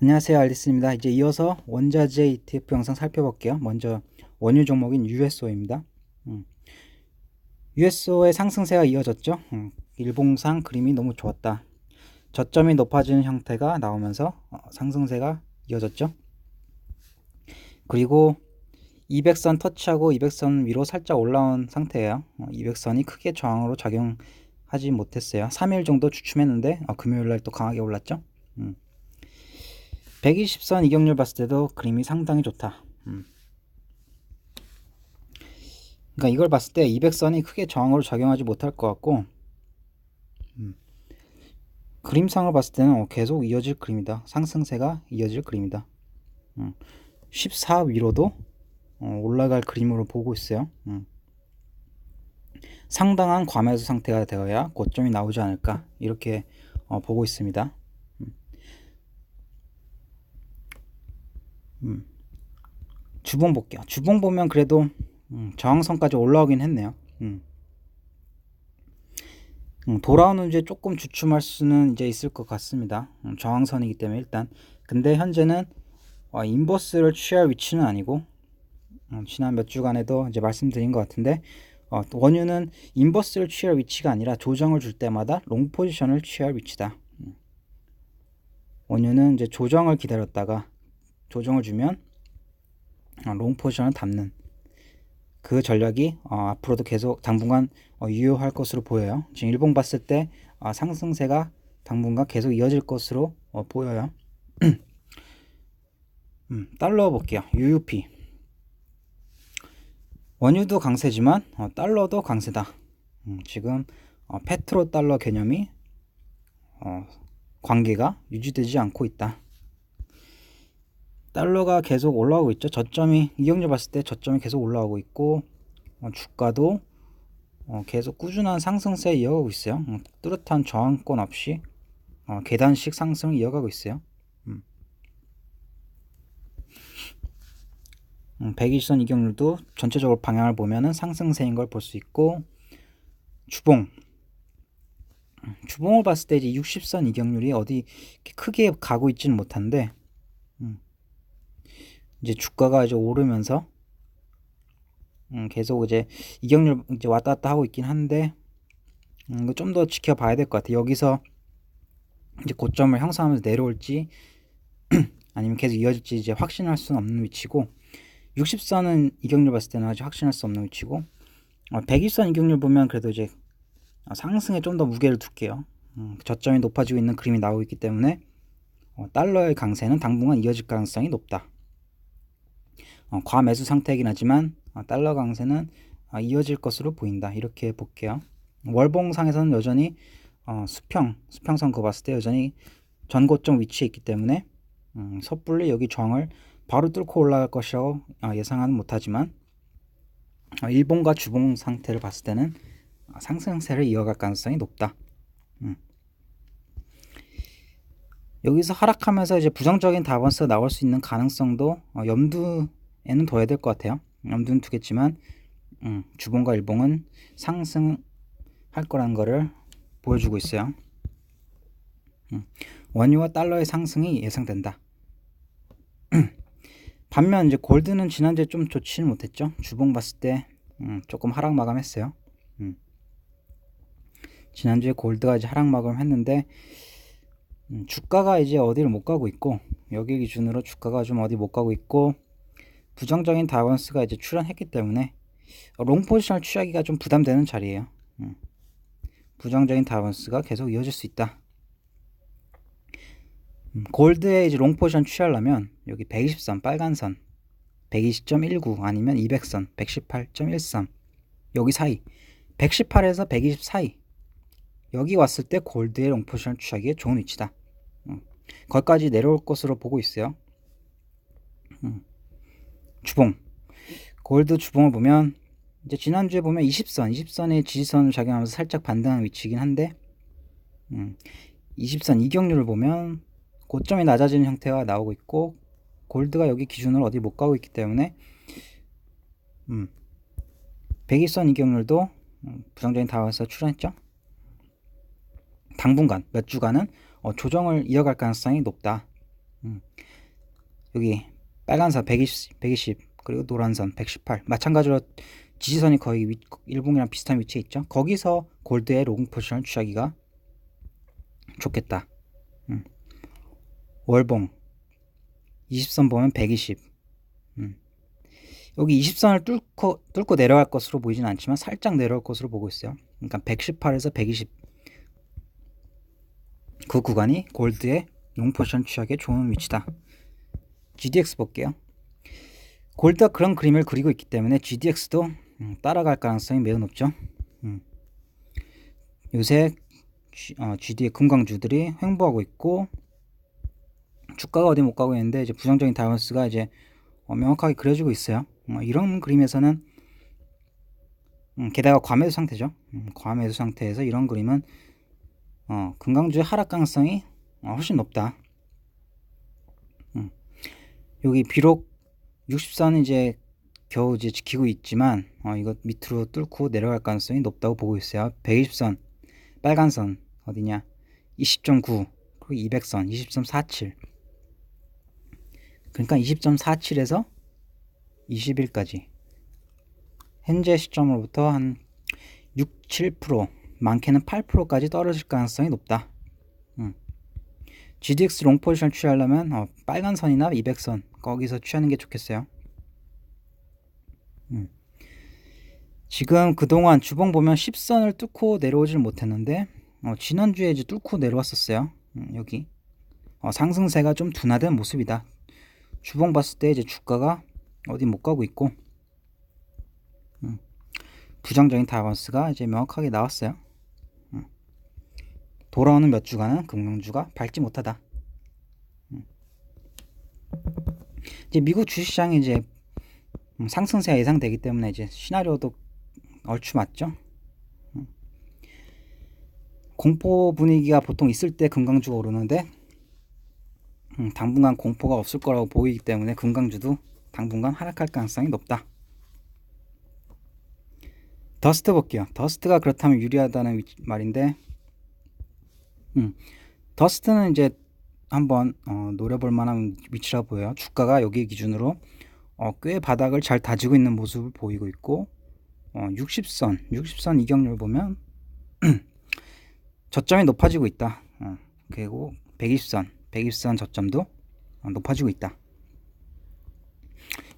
안녕하세요 알리스입니다. 이제 이어서 원자재 ETF 영상 살펴볼게요. 먼저 원유 종목인 USO입니다. 음. USO의 상승세가 이어졌죠. 음. 일봉상 그림이 너무 좋았다. 저점이 높아지는 형태가 나오면서 어, 상승세가 이어졌죠. 그리고 200선 터치하고 200선 위로 살짝 올라온 상태예요. 어, 200선이 크게 저항으로 작용하지 못했어요. 3일 정도 주춤했는데 어, 금요일 날 또 강하게 올랐죠. 음. 120선 이격률 봤을 때도 그림이 상당히 좋다. 음. 그러니까 이걸 봤을 때 200선이 크게 저항으로 작용하지 못할 것 같고 음. 그림상을 봤을 때는 어, 계속 이어질 그림이다. 상승세가 이어질 그림이다. 음. 14 위로도 어, 올라갈 그림으로 보고 있어요. 음. 상당한 과매수 상태가 되어야 고점이 나오지 않을까 이렇게 어, 보고 있습니다. 음. 주봉 볼게요. 주봉 보면 그래도 음, 저항선까지 올라오긴 했네요. 음. 음, 돌아오는 이제 조금 주춤할 수는 이제 있을 것 같습니다. 음, 저항선이기 때문에 일단 근데 현재는 어, 인버스를 취할 위치는 아니고 어, 지난 몇 주간에도 이제 말씀드린 것 같은데 어, 원유는 인버스를 취할 위치가 아니라 조정을 줄 때마다 롱 포지션을 취할 위치다. 음. 원유는 이제 조정을 기다렸다가 조정을 주면 어, 롱 포지션을 담는 그 전략이 어, 앞으로도 계속 당분간 어, 유효할 것으로 보여요. 지금 일봉 봤을 때 어, 상승세가 당분간 계속 이어질 것으로 어, 보여요. 음, 달러 볼게요. UUP 원유도 강세지만 어, 달러도 강세다. 음, 지금 어, 페트로 달러 개념이 어, 관계가 유지되지 않고 있다. 달러가 계속 올라오고 있죠. 저점이 이경률 봤을 때 저점이 계속 올라오고 있고 어, 주가도 어, 계속 꾸준한 상승세 이어가고 있어요. 어, 뚜렷한 저항권 없이 어, 계단식 상승을 이어가고 있어요. 음. 음, 120선 이경률도 전체적으로 방향을 보면은 상승세인 걸 볼 수 있고 주봉 음, 주봉을 봤을 때 이제 60선 이경률이 어디 크게 가고 있지는 못한데 음. 이제 주가가 이제 오르면서 음, 계속 이제 이격률 이제 왔다 갔다 하고 있긴 한데 음, 좀더 지켜봐야 될 것 같아. 여기서 이제 고점을 형성하면서 내려올지 아니면 계속 이어질지 이제 확신할 수는 없는 위치고 60선은 이격률 봤을 때는 아직 확신할 수 없는 위치고 어, 120선 이격률 보면 그래도 이제 상승에 좀 더 무게를 둘게요. 음, 저점이 높아지고 있는 그림이 나오고 있기 때문에 어, 달러의 강세는 당분간 이어질 가능성이 높다. 어, 과매수 상태이긴 하지만 어, 달러 강세는 어, 이어질 것으로 보인다. 이렇게 볼게요. 월봉상에서는 여전히 어, 수평, 수평선 그 봤을 때 여전히 전고점 위치에 있기 때문에 음, 섣불리 여기 저항을 바로 뚫고 올라갈 것이라고 어, 예상은 못하지만 어, 일봉과 주봉 상태를 봤을 때는 상승세를 이어갈 가능성이 높다. 음. 여기서 하락하면서 이제 부정적인 다번스가 나올 수 있는 가능성도 어, 염두 에는 둬야 될 것 같아요. 염두는 두겠지만 음, 주봉과 일봉은 상승할 거라는 것을 보여주고 있어요. 음, 원유와 달러의 상승이 예상된다. 반면 이제 골드는 지난주에 좀 좋지는 못했죠. 주봉 봤을 때 음, 조금 하락 마감했어요. 음. 지난주에 골드가 이제 하락 마감했는데 음, 주가가 이제 어디를 못 가고 있고 여기 기준으로 주가가 좀 어디 못 가고 있고 부정적인 다원스가 이제 출현했기 때문에 롱 포지션을 취하기가 좀 부담되는 자리예요. 음. 부정적인 다원스가 계속 이어질 수 있다. 음, 골드에 이제 롱 포지션 취하려면 여기 120선 빨간 선 120.19 아니면 200선 118.13 여기 사이 118에서 120 사이 여기 왔을 때 골드의 롱 포지션 취하기에 좋은 위치다. 음. 거기까지 내려올 것으로 보고 있어요. 음. 주봉 골드 주봉을 보면 이제 지난주에 보면 20선 20선의 지지선을 작용하면서 살짝 반등한 위치이긴 한데 음, 20선 이격률을 보면 고점이 낮아지는 형태가 나오고 있고 골드가 여기 기준으로 어디 못 가고 있기 때문에 음, 120선 이격률도 음, 부정적인 다원에서 출현했죠 당분간 몇 주간은 어, 조정을 이어갈 가능성이 높다 음. 여기 빨간선 120, 120 그리고 노란선 118 마찬가지로 지지선이 거의 위, 일봉이랑 비슷한 위치에 있죠. 거기서 골드의 로깅 포지션을 취하기가 좋겠다. 음. 월봉 20선 보면 120 음. 여기 20선을 뚫고, 뚫고 내려갈 것으로 보이진 않지만 살짝 내려올 것으로 보고 있어요. 그러니까 118에서 120 그 구간이 골드의 롱 포지션 취하기에 좋은 위치다. GDX 볼게요. 골드가 그런 그림을 그리고 있기 때문에 GDX도 음, 따라갈 가능성이 매우 높죠. 음. 요새 G, 어, GD의 금광주들이 횡보하고 있고 주가가 어디 못 가고 있는데 이제 부정적인 다이버스가 이제 어, 명확하게 그려지고 있어요. 어, 이런 그림에서는 음, 게다가 과매수 상태죠. 음, 과매수 상태에서 이런 그림은 어, 금강주의 하락 가능성이 어, 훨씬 높다. 음, 여기 비록 60선 이제 겨우 이제 지키고 있지만 어, 이거 밑으로 뚫고 내려갈 가능성이 높다고 보고 있어요. 120선 빨간 선 어디냐 20.9 그리고 200선 20.47 그러니까 20.47에서 20일까지 현재 시점으로부터 한 6, 7% 많게는 8%까지 떨어질 가능성이 높다. 음. GDX 롱 포지션 취하려면 어, 빨간 선이나 200선 거기서 취하는 게 좋겠어요. 음. 지금 그동안 주봉 보면 10선을 뚫고 내려오질 못했는데 어, 지난주에 이제 뚫고 내려왔었어요. 음, 여기 어, 상승세가 좀 둔화된 모습이다. 주봉 봤을 때 이제 주가가 어디 못 가고 있고 음, 부정적인 다이버스가 이제 명확하게 나왔어요. 음, 돌아오는 몇 주간은 금융주가 밟지 못하다. 음. 이제 미국 주식시장이 이제 음, 상승세가 예상되기 때문에 이제 시나리오도 얼추 맞죠. 음. 공포 분위기가 보통 있을 때 금강주가 오르는데 음, 당분간 공포가 없을 거라고 보이기 때문에 금강주도 당분간 하락할 가능성이 높다. 더스트 볼게요. 더스트가 그렇다면 유리하다는 말인데, 음, 더스트는 이제 한번 어, 노려볼 만한 위치라 보여요. 주가가 여기 기준으로 어, 꽤 바닥을 잘 다지고 있는 모습을 보이고 있고, 어, 60선, 60선 이격률 보면 저점이 높아지고 있다. 어, 그리고 120선, 120선 저점도 높아지고 있다.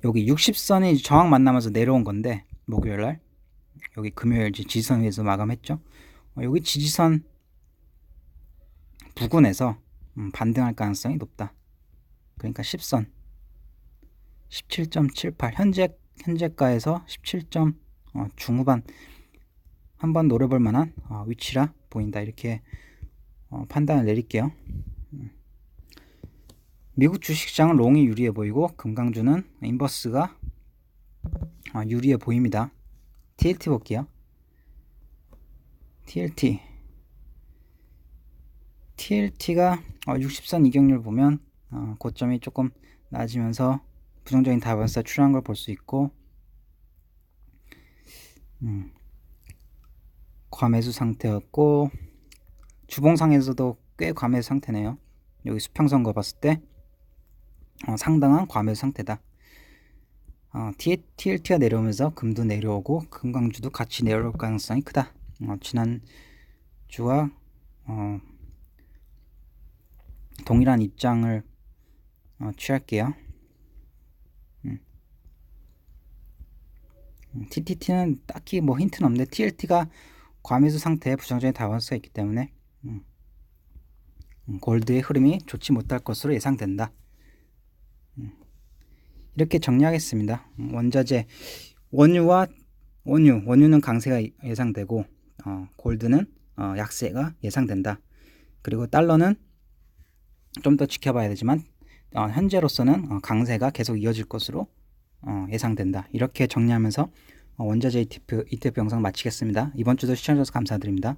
여기 60선이 저항 만나면서 내려온 건데 목요일 날 여기 금요일 지지선 위에서 마감했죠. 어, 여기 지지선 부근에서 음, 반등할 가능성이 높다. 그러니까 10선 17.78 현재 현재가에서 17점 어, 중후반 한번 노려볼 만한 어, 위치라 보인다 이렇게 어, 판단을 내릴게요. 미국 주식시장은 롱이 유리해 보이고 금강주는 인버스가 어, 유리해 보입니다. TLT 볼게요. TLT TLT가 60선 이격률 보면 어, 고점이 조금 낮으면서 부정적인 다이버스가 출현한 걸 볼 수 있고 음, 과매수 상태였고 주봉상에서도 꽤 과매수 상태네요. 여기 수평선 거 봤을 때 어, 상당한 과매수 상태다. 어, TLT가 내려오면서 금도 내려오고 금강주도 같이 내려올 가능성이 크다. 어, 지난 주와 어, 동일한 입장을 어, 취할게요. 음. TTT는 음, 딱히 뭐 힌트는 없는데 TLT가 과매수 상태에 부정적인 다원수가 있기 때문에 음. 음, 골드의 흐름이 좋지 못할 것으로 예상된다. 이렇게 정리하겠습니다. 원자재 원유와 원유 원유는 강세가 예상되고 어, 골드는 어, 약세가 예상된다. 그리고 달러는 좀 더 지켜봐야 되지만 어, 현재로서는 어, 강세가 계속 이어질 것으로 어, 예상된다. 이렇게 정리하면서 어, 원자재 ETF, ETF 영상 마치겠습니다. 이번 주도 시청해주셔서 감사드립니다.